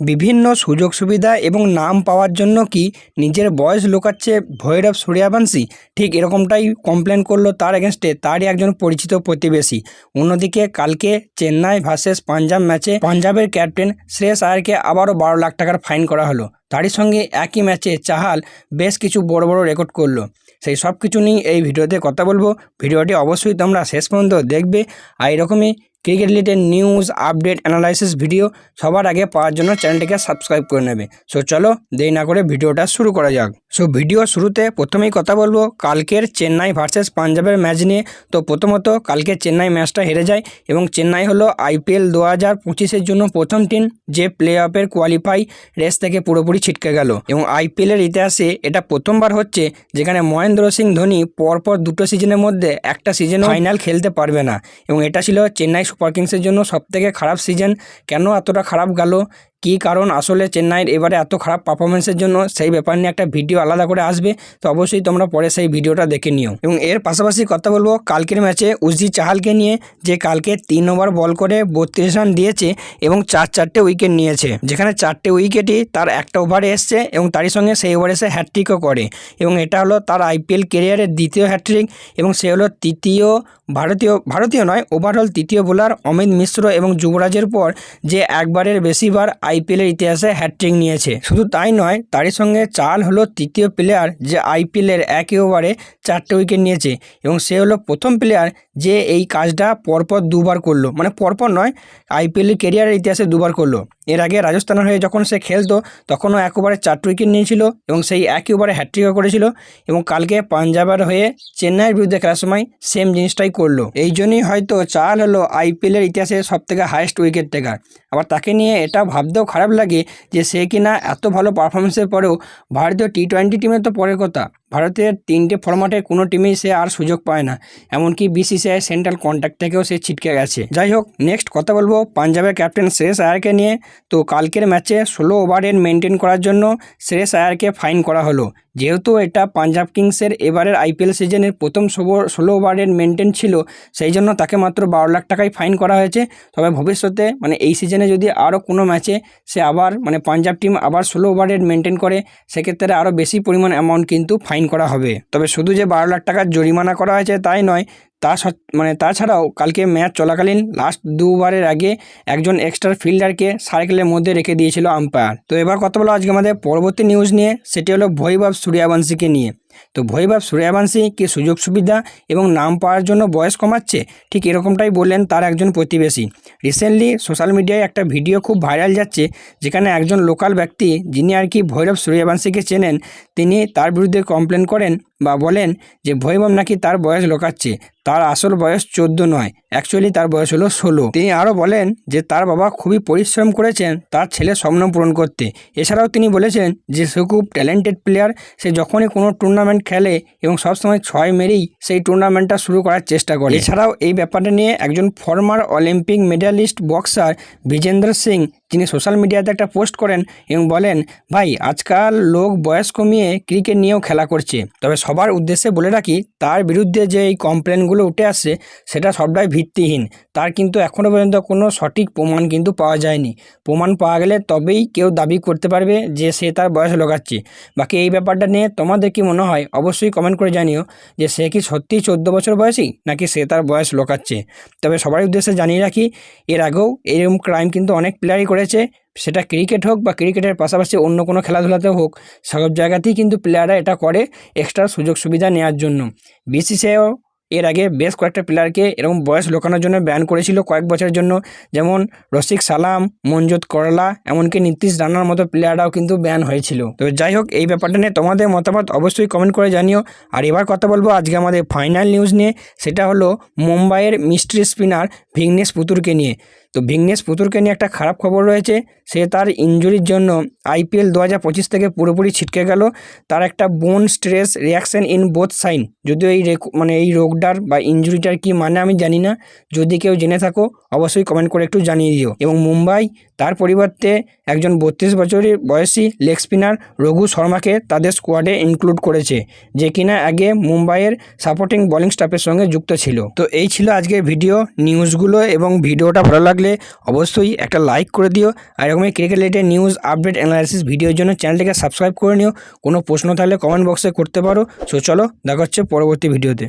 বিভিন্ন সুযোগ সুবিধা এবং নাম পাওয়ার জন্য কি নিজের বয়স লুকাচ্ছে ভৈরব সূর্যবংশী? ঠিক এরকমটাই কমপ্লেন করল তার এগেনস্টে তারই একজন পরিচিত প্রতিবেশী। অন্যদিকে কালকে চেন্নাই ভার্সেস পাঞ্জাব ম্যাচে পাঞ্জাবের ক্যাপ্টেন শ্রেয়স আয়ারকে আবারও বারো লাখ টাকার ফাইন করা হলো। তারই সঙ্গে একই ম্যাচে চাহাল বেশ কিছু বড় বড় রেকর্ড করল। সেই সব কিছু নিয়ে এই ভিডিওতে কথা বলব। ভিডিওটি অবশ্যই তোমরা শেষ পর্যন্ত দেখবে। আর এরকমই cricket related news, update, analysis, video সবার আগে পাওয়ার জন্য চ্যানেলটিকে সাবস্ক্রাইব করে নেবে। সো চলো দেরি না করে ভিডিওটা শুরু করা যাক। সো ভিডিও শুরুতে প্রথমেই কথা বলব কালকের চেন্নাই ভার্সেস পাঞ্জাবের ম্যাচ নিয়ে। তো প্রথমত কালকে চেন্নাই ম্যাচটা হেরে যায় এবং চেন্নাই হলো আইপিএল দু হাজার পঁচিশের জন্য প্রথম টিম যে প্লে অফের কোয়ালিফাই রেস থেকে পুরোপুরি ছিটকে গেল। এবং আইপিএলের ইতিহাসে এটা প্রথমবার হচ্ছে যেখানে মহেন্দ্র সিং ধোনি পরপর দুটো সিজনের মধ্যে একটা সিজন ফাইনাল খেলতে পারবে না। এবং এটা ছিল চেন্নাই সুপার কিংসের জন্য সবথেকে খারাপ সিজন কেন এতটা খারাপ গেল? কী কারণ? আসলে চেন্নাইয়ের এবারে এত খারাপ পারফরমেন্সের জন্য সেই ব্যাপার নিয়ে একটা ভিডিও আলাদা করে আসবে, তো অবশ্যই তোমরা পরে সেই ভিডিওটা দেখে নিও। এবং এর পাশাপাশি কথা বলব, কালকের ম্যাচে উজি চাহালকে নিয়ে, যে কালকে তিন ওভার বল করে বত্রিশ রান দিয়েছে এবং চার চারটে উইকেট নিয়েছে। যেখানে চারটে উইকেটই তার একটা ওভারে এসছে এবং তারই সঙ্গে সেই ওভারে এসে হ্যাট্রিকও করে। এবং এটা হলো তার আইপিএল কেরিয়ারের দ্বিতীয় হ্যাট্রিক এবং সে হলো তৃতীয় ভারতীয় ভারতীয় নয় ওভারঅল তৃতীয় বোলার অমিত মিশ্র এবং যুবরাজের পর যে একবারের বেশিবার আইপিএলের ইতিহাসে হ্যাট্রিক নিয়েছে। শুধু তাই নয়, তারই সঙ্গে চাল হলো তৃতীয় প্লেয়ার যে আইপিএলের একই ওভারে চারটে উইকেট নিয়েছে এবং সে হলো প্রথম প্লেয়ার যে এই কাজটা পরপর দুবার করল। মানে পরপর নয় আইপিএলের কেরিয়ারের ইতিহাসে দুবার করল। এর আগে রাজস্থানের হয়ে যখন সে খেলতো, তখনও এক ওভারে চারটে উইকেট নিয়েছিল এবং সেই একই ওভারে হ্যাট্রিকও করেছিল এবং কালকে পাঞ্জাবের হয়ে চেন্নাইয়ের বিরুদ্ধে খেলার সময় সেম জিনিসটাই করল। এই জন্যই হয়তো চাল হলো আইপিএলের ইতিহাসে সবথেকে হায়েস্ট উইকেট টেকার আবার তাকে নিয়ে এটা ভাবতেও খারাপ লাগে যে সে কিনা এত ভালো পারফরমেন্সের পরেও ভারতীয় টি টোয়েন্টি টিমের তো পরের কথা। ভারতের তিনটে ফরম্যাটের কোনো টিমেই সে আর সুযোগ পায় না। এমনকি বিসিসিআই সেন্ট্রাল কন্ট্যাক্ট থেকেও সে ছিটকে গেছে। যাই হোক নেক্সট কথা বলব, পাঞ্জাবের ক্যাপ্টেন শ্রেয়স আয়ারকে নিয়ে। তো কালকের ম্যাচে ষোলো ওভারের মেনটেন করার জন্য শ্রেয়স আয়ারকে ফাইন করা হলো। যেহেতু এটা পাঞ্জাব কিংসের এবারের আইপিএল সিজনের প্রথম ষোলো ওভারের মেনটেন ছিল, সেই জন্য তাকে মাত্র বারো লাখ টাকায় ফাইন করা হয়েছে। তবে ভবিষ্যতে মানে এই সিজনে যদি আরও কোনো ম্যাচে সে আবার মানে পাঞ্জাব টিম আবার ষোলো ওভারের মেনটেন করে, সেক্ষেত্রে আরও বেশি পরিমাণ অ্যামাউন্ট কিন্তু ফাইন করা হবে। তবে শুধু যে বারো লাখ টাকার জরিমানা করা হয়েছে তাই নয় তা মানে তাছাড়াও কালকে ম্যাচ চলাকালীন লাস্ট দুবারের আগে একজন এক্সট্রা ফিল্ডারকে সার্কেলের মধ্যে রেখে দিয়েছিল আম্পায়ার তো এবার কথা বলো আজকে আমাদের পরবর্তী নিউজ নিয়ে, সেটি হলো ভৈভব সূর্যবংশীকে নিয়ে। তো ভৈভব সূর্যবংশী কি সুযোগ সুবিধা এবং নাম পাওয়ার জন্য বয়স কমাচ্ছে? ঠিক এরকমটাই বললেন তার একজন প্রতিবেশী। রিসেন্টলি সোশ্যাল মিডিয়ায় একটা ভিডিও খুব ভাইরাল যাচ্ছে, যেখানে একজন লোকাল ব্যক্তি যিনি আর কি ভৈরব সূর্যবংশীকে চেনেন, তিনি তার বিরুদ্ধে কমপ্লেন করেন বা বলেন যে ভৈবম নাকি তার বয়স লোকাচ্ছে, তার আসল বয়স চোদ্দ নয় অ্যাকচুয়ালি তার বয়স হলো ষোলো। তিনি আরও বলেন যে তার বাবা খুবই পরিশ্রম করেছেন তার ছেলের স্বপ্ন পূরণ করতে। এছাড়াও তিনি বলেছেন যে সে খুব ট্যালেন্টেড প্লেয়ার সে যখনই কোনো টুর্নামেন্ট খেলে এবং সবসময় ছয় মেরেই সেই টুর্নামেন্টটা শুরু করার চেষ্টা করে। এছাড়াও এই ব্যাপারটা নিয়ে একজন former Olympic medalist boxer Vijender Singh তিনি সোশ্যাল মিডিয়াতে একটা পোস্ট করেন এবং বলেন, ভাই, আজকাল লোক বয়স কমিয়ে ক্রিকেট নিয়েও খেলা করছে, তবে সবার উদ্দেশ্যে বলে রাখি, তার বিরুদ্ধে যে এই কমপ্লেনগুলো উঠে আসছে, সেটা সবটাই ভিত্তিহীন। তার কিন্তু এখনও পর্যন্ত কোনো সঠিক প্রমাণ কিন্তু পাওয়া যায়নি। প্রমাণ পাওয়া গেলে তবেই কেউ দাবি করতে পারবে যে সে তার বয়স লোকাচ্ছে বাকি এই ব্যাপারটা নিয়ে তোমাদের কি মনে হয়, অবশ্যই কমেন্ট করে জানিও যে সে কি সত্যিই চোদ্দ বছর বয়সী, নাকি সে তার বয়স লোকাচ্ছে তবে সবার উদ্দেশ্যে জানিয়ে রাখি, এর আগেও এরকম ক্রাইম কিন্তু অনেক প্লেয়ারই করেছে। সেটা ক্রিকেট হোক বা ক্রিকেটের পাশাপাশি অন্য কোনো খেলাধুলাতেও হোক, সব জায়গাতেই কিন্তু প্লেয়াররা এটা করে এক্সট্রা সুযোগ সুবিধা নেওয়ার জন্য। বিসিসিআইও এর আগে বেশ কয়েকটা প্লেয়ারকে এরকম বয়স লোকানোর জন্য ব্যান করেছিল কয়েক বছরের জন্য। যেমন রসিক সালাম মঞ্জুত করলা, এমনকি নীতিশ রানার মতো প্লেয়াররাও কিন্তু ব্যান হয়েছিল। তো যাই হোক, এই ব্যাপারটা নিয়ে তোমাদের মতামত অবশ্যই কমেন্ট করে জানিও। আর এবার কথা বলব আজকে আমাদের ফাইনাল নিউজ নিয়ে, সেটা হলো মুম্বাইয়ের মিস্ট্রি স্পিনার ভিগনেশ পুতুরকে নিয়ে। তো ভিগনেশ পুতুরকে নিয়ে একটা খারাপ খবর রয়েছে। সে তার ইঞ্জুরির জন্য আইপিএল দু হাজার পঁচিশ থেকে পুরোপুরি ছিটকে গেল। তার একটা bone stress reaction in both shin যদিও এই মানে এই রোগটার বা ইঞ্জুরিটার কি মানে আমি জানি না। যদি কেউ জেনে থাকো, অবশ্যই কমেন্ট করে একটু জানিয়ে দিও। এবং মুম্বাই, তার পরিবর্তে একজন বত্রিশ বছরের বয়সী লেগ স্পিনার রঘু শর্মাকে তাদের স্কোয়াডে ইনক্লুড করেছে, যে কিনা আগে মুম্বাইয়ের সাপোর্টিং বোলিং স্টাফের সঙ্গে যুক্ত ছিল। তো এই ছিল আজকের ভিডিও নিউজগুলো এবং ভিডিওটা ভালো লাগলে থাকলে অবশ্যই একটা লাইক করে দিও। আর এরকমই cricket related news update analysis ভিডিওর জন্য চ্যানেলটিকে সাবস্ক্রাইব করে নিও। কোনো প্রশ্ন থাকলে কমেন্ট বক্সে করতে পারো। সো চলো, দেখা হচ্ছে পরবর্তী ভিডিওতে